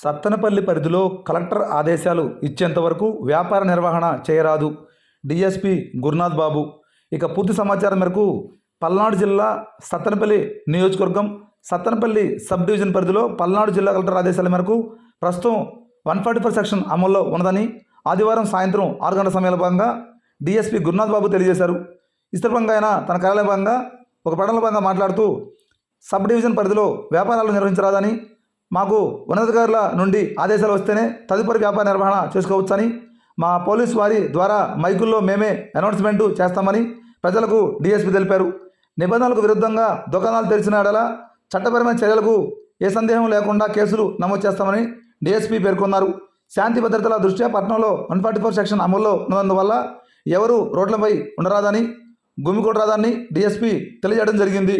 సత్తెనపల్లి పరిధిలో కలెక్టర్ ఆదేశాలు ఇచ్చేంత వరకు వ్యాపార నిర్వహణ చేయరాదు. డిఎస్పి గురునాథ్ బాబు. ఇక పూర్తి సమాచారం మేరకు పల్నాడు జిల్లా సత్తెనపల్లి నియోజకవర్గం సత్తెనపల్లి సబ్ డివిజన్ పరిధిలో పల్నాడు జిల్లా కలెక్టర్ ఆదేశాల మేరకు ప్రస్తుతం వన్ ఫార్టీ ఫోర్ సెక్షన్ అమల్లో ఉన్నదని ఆదివారం సాయంత్రం ఆరు గంటల సమయంలో భాగంగా డిఎస్పి గురునాథ్ బాబు తెలియజేశారు. ఈ సందర్భంగా ఆయన తన కార్యాలయ భాగంగా ఒక ప్రకటనలో భాగంగా మాట్లాడుతూ సబ్ డివిజన్ పరిధిలో వ్యాపారాలు నిర్వహించరాదని మాకు ఉన్నతాధికారుల నుండి ఆదేశాలు వస్తేనే తదుపరి వ్యాపార నిర్వహణ చేసుకోవచ్చని మా పోలీస్ వారి ద్వారా మైకుల్లో మేమే అనౌన్స్మెంట్ చేస్తామని ప్రజలకు డిఎస్పీ తెలిపారు. నిబంధనలకు విరుద్ధంగా దుకాణాలు తెరిచిన ఎడల చట్టపరమైన చర్యలకు ఏ సందేహం లేకుండా కేసులు నమోదు చేస్తామని డిఎస్పీ పేర్కొన్నారు. శాంతి భద్రతల దృష్ట్యా పట్టణంలో వన్ ఫార్టీ ఫోర్ సెక్షన్ అమల్లో ఉన్నందువల్ల ఎవరు రోడ్లపై ఉండరాదని గుమికూడరాదని డీఎస్పీ తెలియజేయడం జరిగింది.